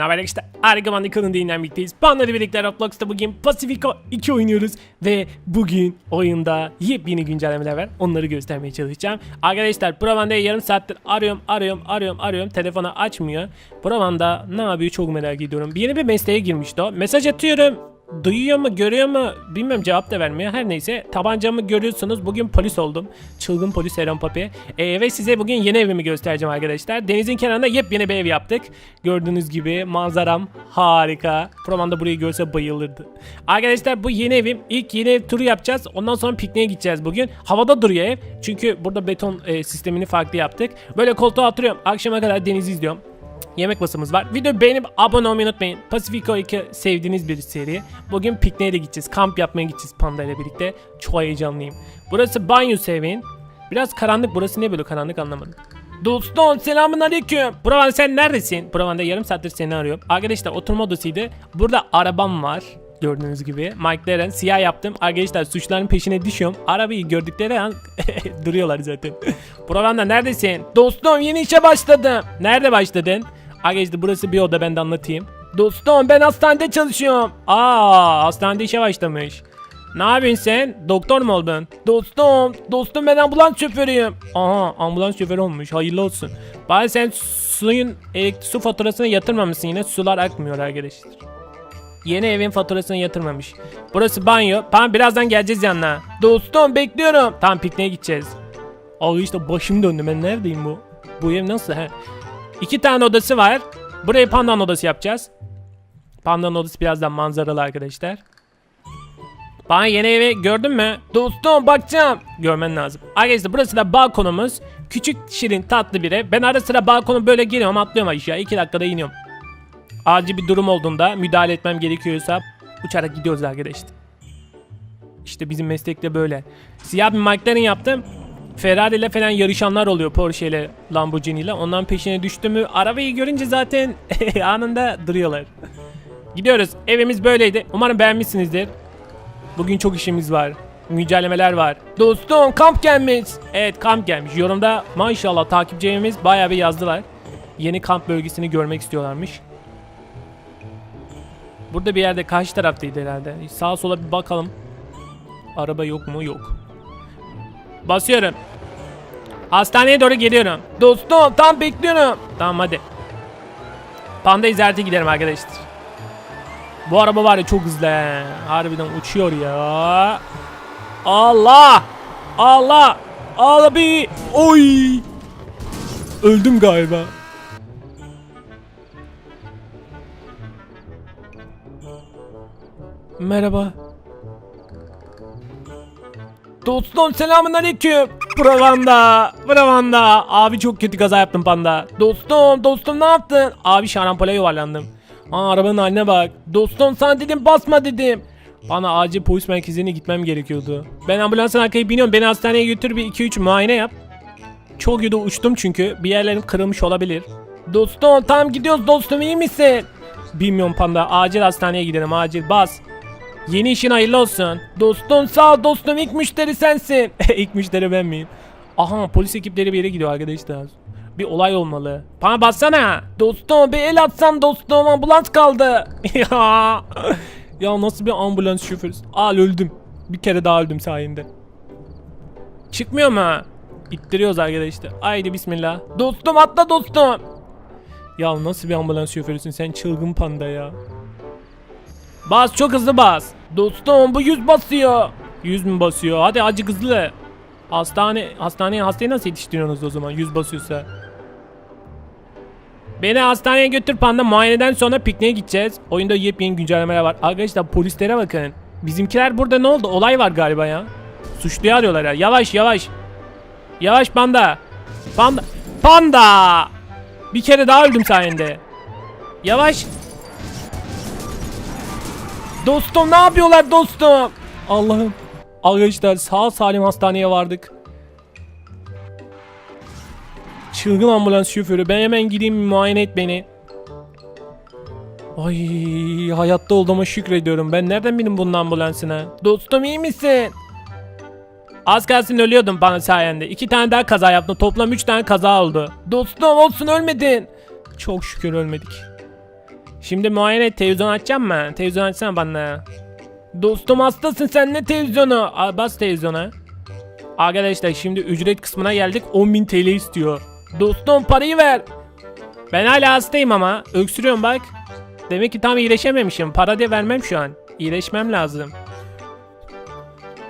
Ne haber işte Argaman kanalında yeniden birlikteyiz. Panla ile birlikte Roblox'ta bugün Pacifico 2 oynuyoruz. Ve bugün oyunda yepyeni güncellemeler var. Onları göstermeye çalışacağım. Arkadaşlar Provan'da yarım saattir arıyorum arıyorum arıyorum arıyorum. Telefonu açmıyor. Provan'da ne yapıyor çok merak ediyorum. Yeni bir mesleğe girmişti o. Mesaj atıyorum. Duyuyor mu görüyor mu bilmem cevap da vermiyor. Her neyse tabancamı görüyorsunuz. Bugün polis oldum. Çılgın polis Eren Papi. Ee, ve size bugün yeni evimi göstereceğim arkadaşlar. Denizin kenarında yepyeni bir ev yaptık. Gördüğünüz gibi manzaram harika. Proman da burayı görse bayılırdı. Arkadaşlar bu yeni evim. İlk yeni ev turu yapacağız. Ondan sonra pikniğe gideceğiz bugün. Havada duruyor ev. Çünkü burada beton e, sistemini farklı yaptık. Böyle koltuğa oturuyorum. Akşama kadar denizi izliyorum. Yemek masamız var. Video beğenip abone olmayı unutmayın. Pacifico 2 sevdiğiniz bir seri. Bugün pikniğe de gideceğiz. Kamp yapmaya gideceğiz Panda ile birlikte. Çok heyecanlıyım. Burası banyo sevin. Biraz karanlık. Burası ne böyle karanlık anlamadım. Dostum selamun aleyküm. Buravan sen neredesin? Buravan'da yarım saattir seni arıyorum. Arkadaşlar oturma odasıydı. Burada arabam var. Gördüğünüz gibi. McLaren siyah yaptım. Arkadaşlar suçların peşine düşüyorum. Arabayı gördükleri an duruyorlar zaten. Buravan'da neredesin? Dostum yeni işe başladım. Nerede başladın? Arkadaşlar burası bir oda ben de anlatayım. Dostum ben hastanede çalışıyorum. Aa hastanede işe başlamış. Ne yapıyorsun sen? Doktor mu oldun? Dostum, dostum ben ambulans şoförüyüm. Aha ambulans şoförü olmuş hayırlı olsun. Bari sen suyun elektrik su faturasını yatırmamışsın yine sular akmıyor arkadaşlar. Yeni evin faturasını yatırmamış. Burası banyo. Tamam birazdan geleceğiz yanına. Dostum bekliyorum. Tamam pikniğe gideceğiz. Abi işte başım döndü ben neredeyim bu? Bu ev nasıl he? İki tane odası var. Burayı pandan odası yapacağız. Pandan odası birazdan manzaralı arkadaşlar. Bana yeni evi gördün mü? Dostum bakacağım. Görmen lazım. Arkadaşlar burası da balkonumuz. Küçük şirin tatlı bir ev. Ben ara sıra balkonu böyle giriyorum atlıyorum aşağı. 2 dakikada iniyorum. Acil bir durum olduğunda müdahale etmem gerekiyorsa uçarak gidiyoruz arkadaşlar. İşte bizim meslekte böyle. Siyah bir McLaren yaptım. Ferrari ile falan yarışanlar oluyor Porsche ile Lamborghini ile. Ondan peşine düştü mü arabayı görünce zaten anında duruyorlar. Gidiyoruz. Evimiz böyleydi. Umarım beğenmişsinizdir. Bugün çok işimiz var. Güncellemeler var. Dostum kamp gelmiş. Evet kamp gelmiş. Yorumda maşallah takipçilerimiz bayağı bir yazdılar. Yeni kamp bölgesini görmek istiyorlarmış. Burada bir yerde karşı taraftaydı herhalde. Sağa sola bir bakalım. Araba yok mu? Yok. Basıyorum. Hastaneye doğru geliyorum. Dostum tam bekliyorum. Tamam hadi. Panda ziyarete gidelim arkadaşlar. Bu araba var ya çok hızlı. he. Harbiden uçuyor ya. Allah! Allah! Abi! Oy! Öldüm galiba. Merhaba. Dostum selamun aleyküm. Bravanda. Bravanda. Abi çok kötü kaza yaptım panda. Dostum dostum ne yaptın? Abi şarampole yuvarlandım. Aa arabanın haline bak. Dostum sana dedim basma dedim. Bana acil polis merkezine gitmem gerekiyordu. Ben ambulansın arkaya biniyorum. Beni hastaneye götür bir 2-3 muayene yap. Çok yolu uçtum çünkü. Bir yerlerim kırılmış olabilir. Dostum tam gidiyoruz dostum iyi misin? Bilmiyorum panda. Acil hastaneye gidelim acil bas. Yeni işin hayırlı olsun. Dostum sağ ol dostum ilk müşteri sensin. ilk müşteri ben miyim? Aha polis ekipleri bir yere gidiyor arkadaşlar. Bir olay olmalı. Bana bassana. Dostum bir el atsan dostum ambulans kaldı. ya. ya nasıl bir ambulans şoförüsün? Al öldüm. Bir kere daha öldüm sayende. Çıkmıyor mu? İttiriyoruz arkadaşlar. Haydi bismillah. Dostum atla dostum. Ya nasıl bir ambulans şoförüsün sen çılgın panda ya. Bas çok hızlı bas. Dostum bu 100 basıyor. 100 mü basıyor? Hadi acı hızlı. Hastane hastaneye hastayı nasıl yetiştiriyorsunuz o zaman 100 basıyorsa? Beni hastaneye götür panda muayeneden sonra pikniğe gideceğiz. Oyunda yepyeni güncellemeler var. Arkadaşlar polislere bakın. Bizimkiler burada ne oldu? Olay var galiba ya. Suçluyu arıyorlar ya. Yavaş yavaş. Yavaş panda. Panda. Panda. Bir kere daha öldüm sayende. Yavaş. Dostum ne yapıyorlar dostum? Allah'ım. Arkadaşlar sağ salim hastaneye vardık. Çılgın ambulans şoförü. Ben hemen gideyim muayene et beni. Ay hayatta olduğuma şükrediyorum. Ben nereden bileyim bunun ambulansına? Dostum iyi misin? Az kalsın ölüyordum bana sayende. İki tane daha kaza yaptım. Toplam üç tane kaza oldu. Dostum olsun ölmedin. Çok şükür ölmedik. Şimdi muayene et, televizyon açacağım mı? Televizyon açsana bana. Dostum hastasın sen ne televizyonu? Aa, bas televizyona. Arkadaşlar şimdi ücret kısmına geldik 10.000 TL istiyor. Dostum parayı ver. Ben hala hastayım ama öksürüyorum bak. Demek ki tam iyileşememişim. Para diye vermem şu an. İyileşmem lazım.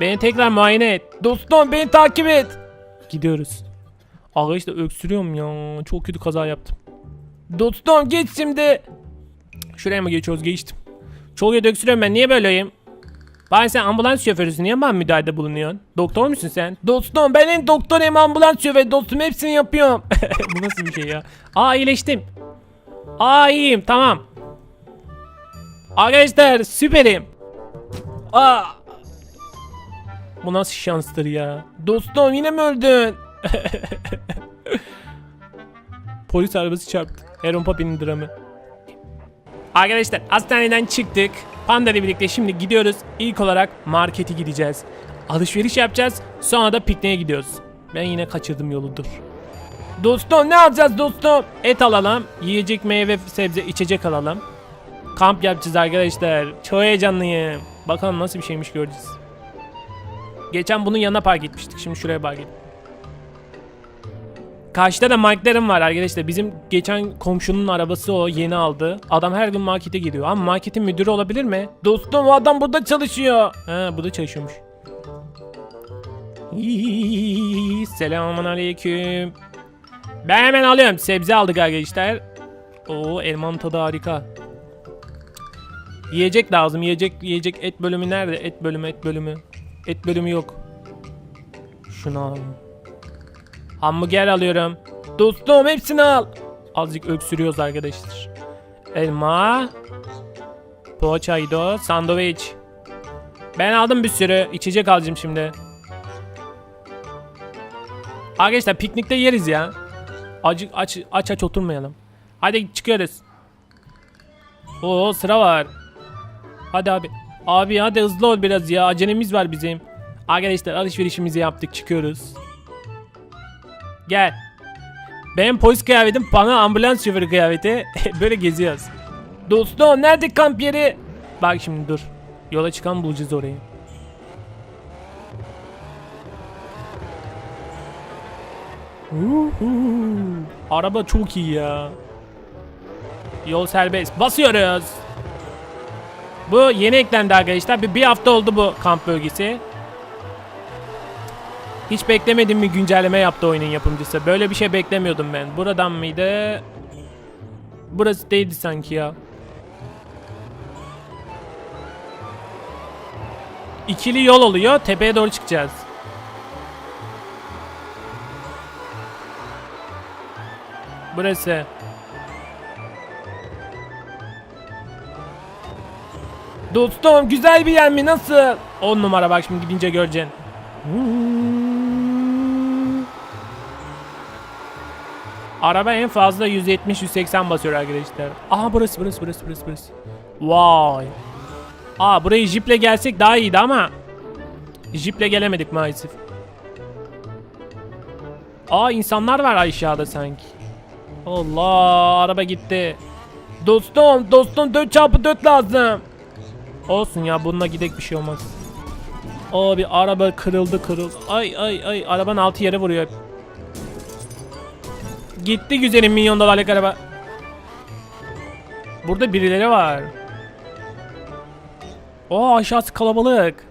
Beni tekrar muayene et. Dostum beni takip et. Gidiyoruz. Arkadaşlar öksürüyorum ya. Çok kötü kaza yaptım. Dostum geç şimdi. Şuraya mı geçiyoruz? Geçtim. Çok kötü öksürüyorum ben. Niye böyleyim? Bari sen ambulans şoförüsün. Niye bana müdahalede bulunuyorsun? Doktor musun sen? Dostum ben hem ambulans şoförü dostum. Hepsini yapıyorum. Bu nasıl bir şey ya? Aa iyileştim. Aa iyiyim tamam. Arkadaşlar süperim. Aa. Bu nasıl şanstır ya? Dostum yine mi öldün? Polis arabası çarptı. Aaron Papi'nin dramı. Arkadaşlar hastaneden çıktık. Panda ile birlikte şimdi gidiyoruz. İlk olarak markete gideceğiz. Alışveriş yapacağız. Sonra da pikniğe gidiyoruz. Ben yine kaçırdım yoludur. Dostum ne alacağız dostum? Et alalım. Yiyecek meyve sebze içecek alalım. Kamp yapacağız arkadaşlar. Çok heyecanlıyım. Bakalım nasıl bir şeymiş göreceğiz. Geçen bunun yanına park etmiştik. Şimdi şuraya park ettim. Karşıda da McLaren var arkadaşlar. Bizim geçen komşunun arabası o yeni aldı. Adam her gün markete gidiyor. Ama marketin müdürü olabilir mi? Dostum o adam burada çalışıyor. Ha burada çalışıyormuş. Selamun aleyküm. Ben hemen alıyorum. Sebze aldık arkadaşlar. Oo elmanın tadı harika. Yiyecek lazım. Yiyecek yiyecek et bölümü nerede? Et bölümü et bölümü. Et bölümü yok. Şunu al. Hamburger alıyorum. Dostum hepsini al. Azıcık öksürüyoruz arkadaşlar. Elma. Poğaçaydı. Sandviç. Ben aldım bir sürü. İçecek alacağım şimdi. Arkadaşlar piknikte yeriz ya. Acık aç aç aç oturmayalım. Hadi çıkıyoruz. Oo sıra var. Hadi abi. Abi hadi hızlı ol biraz ya. Acelemiz var bizim. Arkadaşlar alışverişimizi yaptık çıkıyoruz. Gel. Benim polis kıyafetim bana ambulans şoförü kıyafeti. Böyle geziyoruz. Dostum nerede kamp yeri? Bak şimdi dur. Yola çıkan bulacağız orayı. Araba çok iyi ya. Yol serbest. Basıyoruz. Bu yeni eklendi arkadaşlar. Bir, bir hafta oldu bu kamp bölgesi. Hiç beklemedim bir güncelleme yaptı oyunun yapımcısı. Böyle bir şey beklemiyordum ben. Buradan mıydı? Burası değildi sanki ya. İkili yol oluyor. Tepeye doğru çıkacağız. Burası. Dostum güzel bir yer mi nasıl? 10 numara bak şimdi gidince göreceksin. Araba en fazla 170-180 basıyor arkadaşlar. Aha burası burası burası burası burası. Vay. Aa burayı jiple gelsek daha iyiydi ama jiple gelemedik maalesef. Aa insanlar var aşağıda sanki. Allah araba gitti. Dostum dostum 4x4 lazım. Olsun ya bununla gidek bir şey olmaz. Abi araba kırıldı kırıldı. Ay ay ay arabanın altı yere vuruyor. Gitti güzelim milyon dolarlık araba. Burada birileri var. O aşağısı kalabalık.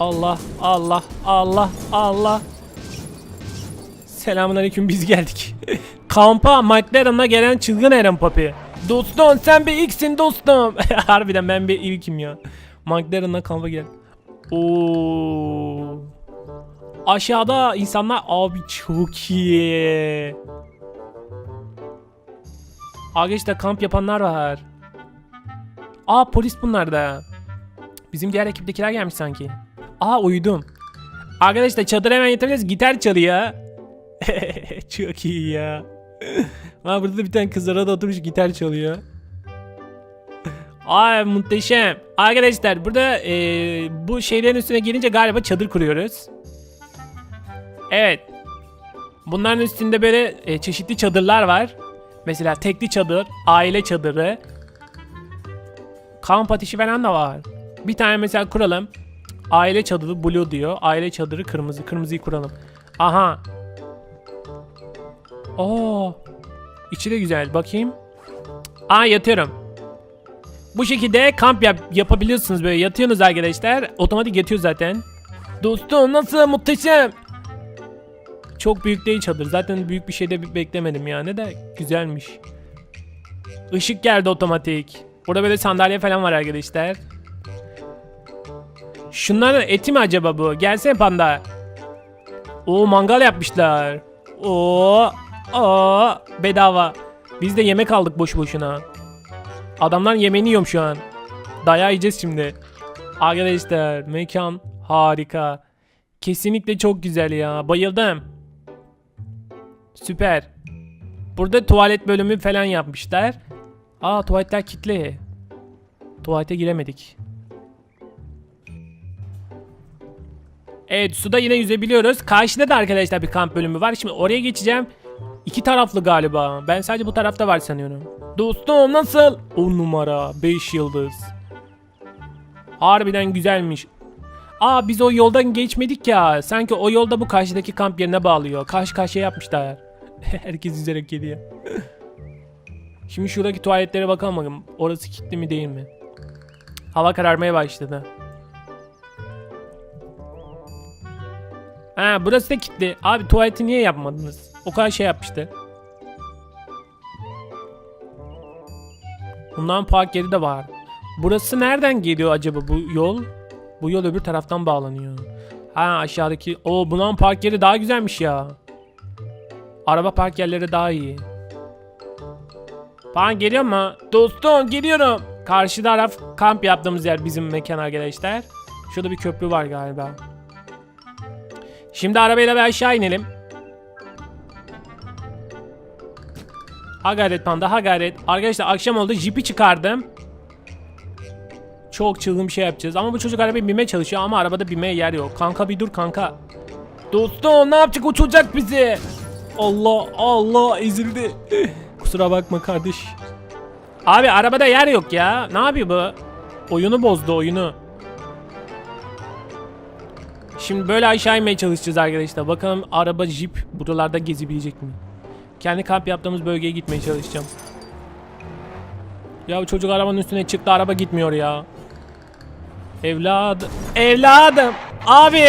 Allah Allah Allah Allah. Selamünaleyküm biz geldik. Kampa McLaren'la gelen çılgın Eren Papi. Dostum sen bir ilksin dostum. Harbiden ben bir ilkim ya. McLaren'la kampa gel. Oo. Aşağıda insanlar abi çok iyi. Arkadaşlar kamp yapanlar var. Aa polis bunlar da. Bizim diğer ekiptekiler gelmiş sanki. Aa uyudum. Arkadaşlar çadır hemen yatabiliriz. Gitar çalıyor. çok iyi ya. Ha burada bir tane kızlara da oturmuş gitar çalıyor. Ay muhteşem. Arkadaşlar burada e, bu şeylerin üstüne gelince galiba çadır kuruyoruz. Evet. Bunların üstünde böyle e, çeşitli çadırlar var. Mesela tekli çadır, aile çadırı, kamp ateşi falan da var. Bir tane mesela kuralım. Aile çadırı blue diyor. Aile çadırı kırmızı. Kırmızıyı kuralım. Aha. Oo. İçi de güzel. Bakayım. Aa yatıyorum. Bu şekilde kamp yap yapabiliyorsunuz böyle yatıyorsunuz arkadaşlar. Otomatik yatıyor zaten. Dostum nasıl muhteşem. Çok büyük değil çadır. Zaten büyük bir şey de beklemedim yani de güzelmiş. Işık geldi otomatik. Burada böyle sandalye falan var arkadaşlar. Şunların eti mi acaba bu? Gelsene panda. Oo mangal yapmışlar. Oo, oo bedava. Biz de yemek aldık boş boşuna. Adamların yemeğini yiyorum şu an. Dayağı yiyeceğiz şimdi. Arkadaşlar mekan harika. Kesinlikle çok güzel ya. Bayıldım. Süper. Burada tuvalet bölümü falan yapmışlar. Aa tuvaletler kilitli. Tuvalete giremedik. Evet suda yine yüzebiliyoruz. Karşıda da arkadaşlar bir kamp bölümü var. Şimdi oraya geçeceğim. İki taraflı galiba. Ben sadece bu tarafta var sanıyorum. Dostum nasıl? 10 numara 5 yıldız. Harbiden güzelmiş. Aa biz o yoldan geçmedik ya. Sanki o yolda bu karşıdaki kamp yerine bağlıyor. Karşı karşıya yapmışlar. Herkes yüzerek geliyor. Şimdi şuradaki tuvaletlere bakalım bakalım. Orası kilitli mi değil mi? Hava kararmaya başladı. Ha burası da kilitli. Abi tuvaleti niye yapmadınız? O kadar şey yapmıştı. Bundan park yeri de var. Burası nereden geliyor acaba bu yol? Bu yol öbür taraftan bağlanıyor. Ha aşağıdaki... O bundan park yeri daha güzelmiş ya. Araba park yerleri daha iyi. Falan geliyor mu? Dostum geliyorum. Karşı taraf kamp yaptığımız yer bizim mekan arkadaşlar. Şurada bir köprü var galiba. Şimdi arabayla bir aşağı inelim. Ha gayret panda ha gayret. Arkadaşlar akşam oldu jipi çıkardım. Çok çılgın bir şey yapacağız. Ama bu çocuk arabaya binmeye çalışıyor ama arabada binmeye yer yok. Kanka bir dur kanka. Dostum ne yapacak uçuracak bizi. Allah Allah ezildi. Kusura bakma kardeş. Abi arabada yer yok ya. Ne yapıyor bu? Oyunu bozdu oyunu. Şimdi böyle aşağı inmeye çalışacağız arkadaşlar. Bakalım araba jip buralarda gezebilecek mi? Kendi kamp yaptığımız bölgeye gitmeye çalışacağım. Ya bu çocuk arabanın üstüne çıktı araba gitmiyor ya. Evladım. Evladım. Abi.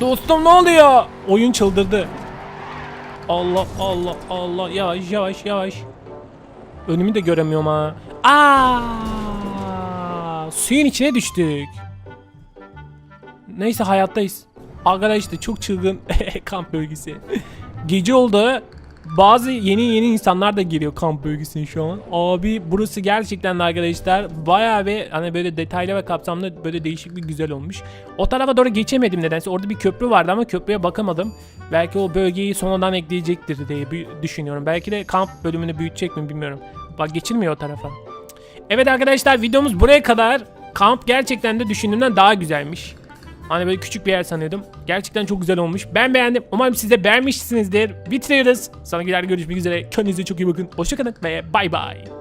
Dostum ne oluyor? Oyun çıldırdı. Allah Allah Allah yavaş yavaş yavaş. Önümü de göremiyorum ha. Aa! Suyun içine düştük. Neyse hayattayız. Arkadaşlar çok çılgın kamp bölgesi. Gece oldu. Bazı yeni yeni insanlar da geliyor kamp bölgesine şu an. Abi burası gerçekten de arkadaşlar bayağı bir hani böyle detaylı ve kapsamlı böyle değişik bir güzel olmuş. O tarafa doğru geçemedim nedense. Orada bir köprü vardı ama köprüye bakamadım. Belki o bölgeyi sonradan ekleyecektir diye düşünüyorum. Belki de kamp bölümünü büyütecek mi bilmiyorum. Bak geçilmiyor o tarafa. Evet arkadaşlar videomuz buraya kadar. Kamp gerçekten de düşündüğümden daha güzelmiş. Hani böyle küçük bir yer sanıyordum. Gerçekten çok güzel olmuş. Ben beğendim. Umarım siz de beğenmişsinizdir. Bitiriyoruz. Sonraki videoda görüşmek üzere. Kendinize çok iyi bakın. Hoşçakalın ve bay bay.